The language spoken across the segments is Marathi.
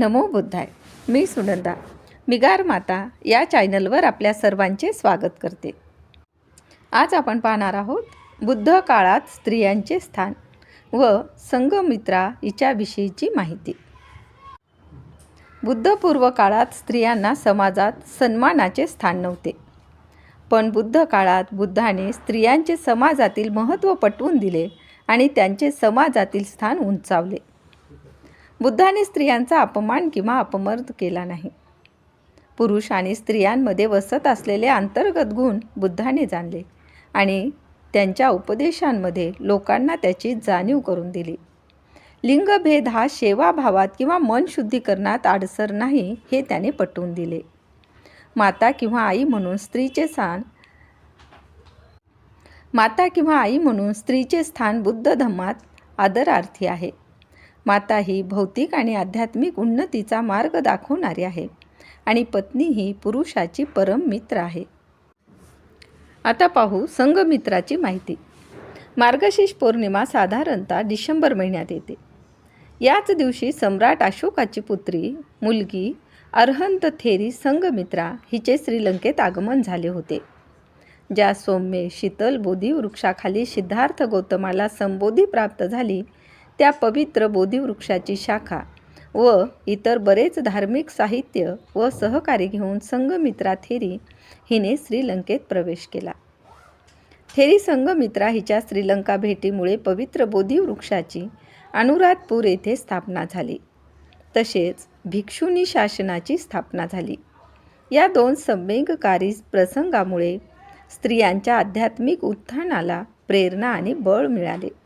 नमो बुद्धाय. मी सुनंदा. मिगार माता या चॅनलवर आपल्या सर्वांचे स्वागत करते. आज आपण पाहणार आहोत बुद्ध काळात स्त्रियांचे स्थान व संगमित्रा हिच्याविषयीची माहिती. बुद्धपूर्व काळात स्त्रियांना समाजात सन्मानाचे स्थान नव्हते. पण बुद्ध काळात बुद्धाने स्त्रियांचे समाजातील महत्त्व पटवून दिले आणि त्यांचे समाजातील स्थान उंचावले. बुद्धाने स्त्रियांचा अपमान किंवा अपमर्द केला नाही. पुरुष आणि स्त्रियांमध्ये वसत असलेले अंतर्गत गुण बुद्धाने जाणले आणि त्यांच्या उपदेशांमध्ये लोकांना त्याची जाणीव करून दिली. लिंगभेद हा सेवाभावात किंवा मन शुद्धीकरणात आडसर नाही हे त्याने पटवून दिले. माता किंवा आई म्हणून स्त्रीचे स्थान माता किंवा आई म्हणून स्त्रीचे स्थान बुद्ध धम्मात आदरार्थी आहे. माता ही भौतिक आणि आध्यात्मिक उन्नतीचा मार्ग दाखवणारी आहे आणि पत्नी ही पुरुषाची परम मित्र आहे. आता पाहू संघमित्राची माहिती. मार्गशीर्ष पौर्णिमा साधारणतः डिसेंबर महिन्यात येते. याच दिवशी सम्राट अशोकाची पुत्री मुलगी अर्हंत थेरी संघमित्रा हिचे श्रीलंकेत आगमन झाले होते. ज्या सौम्य शीतल बोधी वृक्षाखाली सिद्धार्थ गौतमाला संबोधी प्राप्त झाली त्या पवित्र बोधिवृक्षाची शाखा व इतर बरेच धार्मिक साहित्य व सहकारी घेऊन संघमित्रा थेरी हिने श्रीलंकेत प्रवेश केला. थेरी संघमित्रा हिच्या श्रीलंका भेटीमुळे पवित्र बोधिवृक्षाची अनुराधपूर येथे स्थापना झाली. तसेच भिक्षुनी शासनाची स्थापना झाली. या दोन संवेगकारी प्रसंगामुळे स्त्रियांच्या आध्यात्मिक उत्थानाला प्रेरणा आणि बळ मिळाले.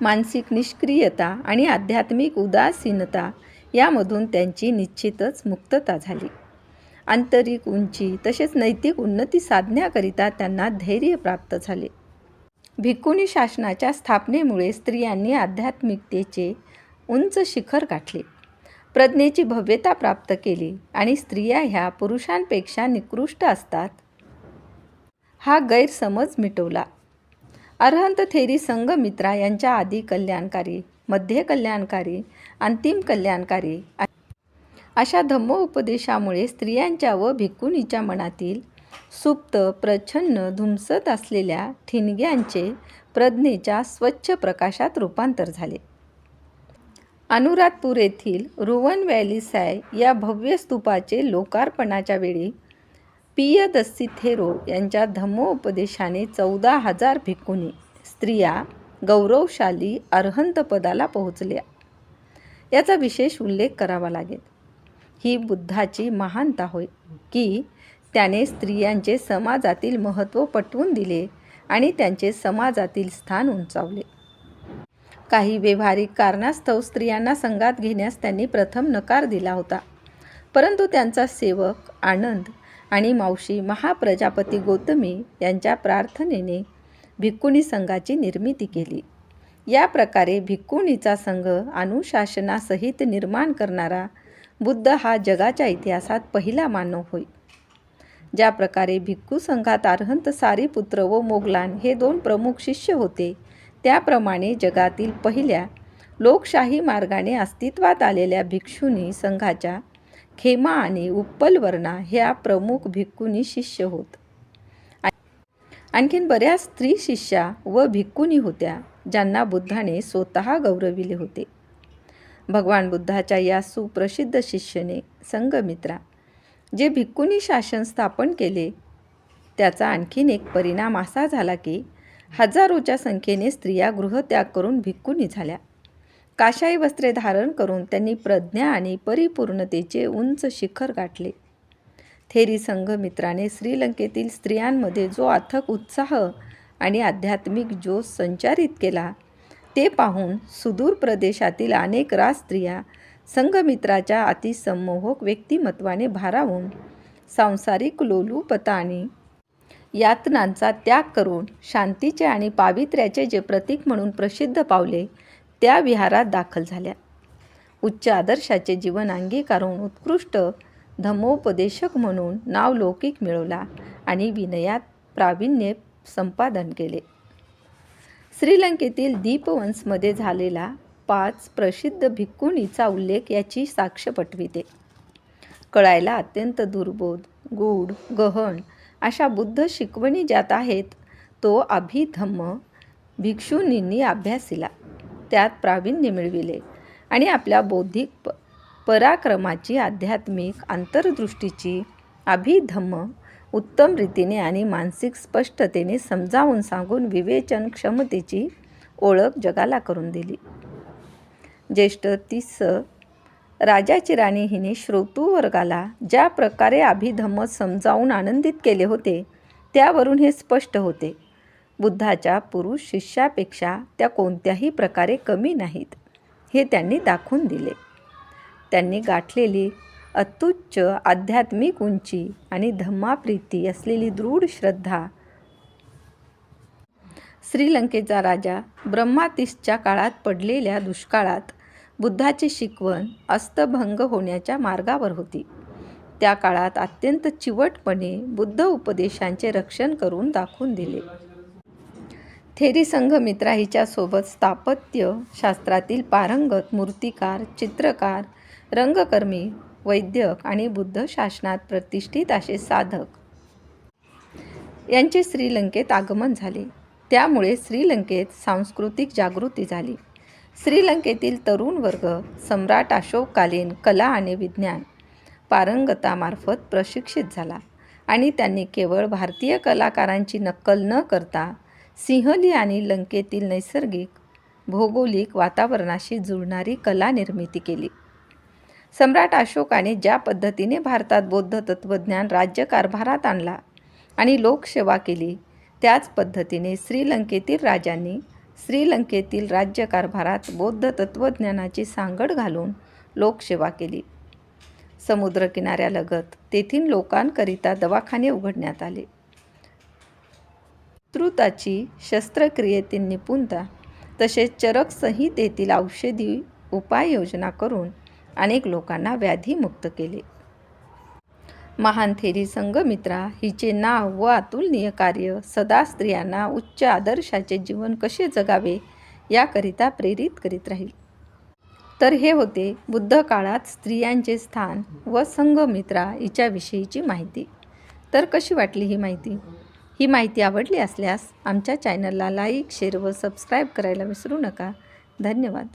मानसिक निष्क्रियता आणि आध्यात्मिक उदासीनता यामधून त्यांची निश्चितच मुक्तता झाली. आंतरिक उंची तसेच नैतिक उन्नती साधण्याकरिता त्यांना धैर्य प्राप्त झाले. भिक्कुनी शासनाच्या स्थापनेमुळे स्त्रियांनी आध्यात्मिकतेचे उंच शिखर गाठले. प्रज्ञेची भव्यता प्राप्त केली आणि स्त्रिया ह्या पुरुषांपेक्षा निकृष्ट असतात. हा गैरसमज मिटवला. अरहंत थेरी संघमित्रा यांच्या आधी कल्याणकारी मध्य कल्याणकारी अंतिम कल्याणकारी. अशा धम्मोपदेशामुळे स्त्रियांच्या व भिक्कुनीच्या मनातील सुप्त प्रच्छन्न धुमसत असलेल्या ठिणग्यांचे प्रज्ञेच्या स्वच्छ प्रकाशात रूपांतर झाले. अनुराधपूर येथील रुवन व्हॅली साय या भव्य स्तूपाचे लोकार्पणाच्या वेळी पियदस्सी थेरो यांच्या धम्मोपदेशाने चौदा हजार भिक्कुनी स्त्रिया गौरवशाली अर्हंतपदाला पोहोचल्या. याचा विशेष उल्लेख करावा लागेल. ही बुद्धाची महानता होय की त्याने स्त्रियांचे समाजातील महत्त्व पटवून दिले आणि त्यांचे समाजातील स्थान उंचावले. काही व्यावहारिक कारणास्तव स्त्रियांना संघात घेण्यास त्यांनी प्रथम नकार दिला होता. परंतु त्यांचा सेवक आनंद आणि मावशी महाप्रजापती गौतमी यांच्या प्रार्थनेने भिक्कुणी संघाची निर्मिती केली. या प्रकारे भिक्कुणीचा संघ अनुशासनासहित निर्माण करणारा बुद्ध हा जगाच्या इतिहासात पहिला मानव होय. ज्या प्रकारे भिक्खू संघात अर्हंत सारीपुत्र व मोगलान हे दोन प्रमुख शिष्य होते त्याप्रमाणे जगातील पहिल्या लोकशाही मार्गाने अस्तित्वात आलेल्या भिक्षुनी संघाच्या खेमा आणि उप्पलवर्णा ह्या प्रमुख भिक्कुनी शिष्य होत. आणखीन बऱ्याच स्त्री शिष्या व भिक्कुनी होत्या ज्यांना बुद्धाने स्वतः गौरविले होते. भगवान बुद्धाच्या या सुप्रसिद्ध शिष्यने संगमित्रा जे भिक्कुनी शासन स्थापन केले त्याचा आणखीन एक परिणाम असा झाला की हजारोच्या संख्येने स्त्रिया गृहत्याग करून भिक्कुनी झाल्या. काशाई वस्त्रे धारण करून त्यांनी प्रज्ञा आणि परिपूर्णतेचे उंच शिखर गाठले. थेरी संघमित्राने श्रीलंकेतील स्त्रियांमध्ये जो अथक उत्साह आणि आध्यात्मिक जोश संचारित केला ते पाहून सुदूर प्रदेशातील अनेक राज स्त्रिया संघमित्राच्या अतिसंमोहक व्यक्तिमत्वाने भारावून सांसारिक लोलुपता आणि यातनांचा त्याग करून शांतीचे आणि पावित्र्याचे जे प्रतीक म्हणून प्रसिद्ध पावले त्या विहारात दाखल झाल्या. उच्च आदर्शाचे जीवन अंगीकारून उत्कृष्ट धम्मोपदेशक म्हणून नावलौकिक मिळवला आणि विनयात प्रावीण्य संपादन केले. श्रीलंकेतील दीपवंशमध्ये झालेला पाच प्रसिद्ध भिक्खुणीचा उल्लेख याची साक्ष पटविते. कळायला अत्यंत दुर्बोध गूढ गहन अशा बुद्ध शिकवणी ज्यात आहेत तो अभिधम्म भिक्षुनींनी अभ्यासिला. त्यात प्रावीण्य मिळविले आणि आपल्या बौद्धिक प पराक्रमाची आध्यात्मिक आंतरदृष्टीची अभिधम्म उत्तम रीतीने आणि मानसिक स्पष्टतेने समजावून सांगून विवेचन क्षमतेची ओळख जगाला करून दिली. ज्येष्ठ तीस राजाची राणी हिने श्रोतूवर्गाला ज्या प्रकारे अभिधम्म समजावून आनंदित केले होते त्यावरून हे स्पष्ट होते. बुद्धाच्या पुरुष शिष्यापेक्षा त्या कोणत्याही प्रकारे कमी नाहीत हे त्यांनी दाखवून दिले. त्यांनी गाठलेली अत्युच्च आध्यात्मिक उंची आणि धम्माप्रीती असलेली दृढ श्रद्धा श्रीलंकेचा राजा ब्रह्मातिसच्या काळात पडलेल्या दुष्काळात बुद्धाची शिकवण अस्तभंग होण्याच्या मार्गावर होती. त्या काळात अत्यंत चिवटपणे बुद्ध उपदेशांचे रक्षण करून दाखवून दिले. थेरी संघमित्रा हिच्यासोबत स्थापत्य शास्त्रातील पारंगत मूर्तिकार चित्रकार रंगकर्मी वैद्यक आणि बुद्ध शासनात प्रतिष्ठित असे साधक. यांचे श्रीलंकेत आगमन झाले. त्यामुळे श्रीलंकेत सांस्कृतिक जागृती झाली. श्रीलंकेतील तरुण वर्ग सम्राट अशोककालीन कला आणि विज्ञान पारंगतामार्फत प्रशिक्षित झाला आणि त्यांनी केवळ भारतीय कलाकारांची नक्कल न करता सिंहली आणि लंकेतील नैसर्गिक भौगोलिक वातावरणाशी जुळणारी कला निर्मिती केली. सम्राट अशोकाने ज्या पद्धतीने भारतात बौद्ध तत्त्वज्ञान राज्यकारभारात आणला आणि लोकसेवा केली त्याच पद्धतीने श्रीलंकेतील राजांनी श्रीलंकेतील राज्यकारभारात बौद्ध तत्त्वज्ञानाची सांगड घालून लोकसेवा केली. समुद्रकिनाऱ्यालगत तेथील लोकांकरिता दवाखाने उघडण्यात आले. विस्तृताची शस्त्रक्रियेतील निपुणता तसेच चरक संहितेतील औषधी उपाययोजना करून अनेक लोकांना व्याधीमुक्त केले. महान थेरी संघमित्रा हिचे नाव व अतुलनीय कार्य सदा स्त्रियांना उच्च आदर्शाचे जीवन कसे जगावे याकरिता प्रेरित करीत राहील. तर हे होते बुद्ध काळात स्त्रियांचे स्थान व संघमित्रा हिच्याविषयीची माहिती. तर कशी वाटली ही माहिती? ही माहिती आवडली असल्यास आमच्या चॅनलला लाईक शेअर व सबस्क्राईब करायला विसरू नका. धन्यवाद.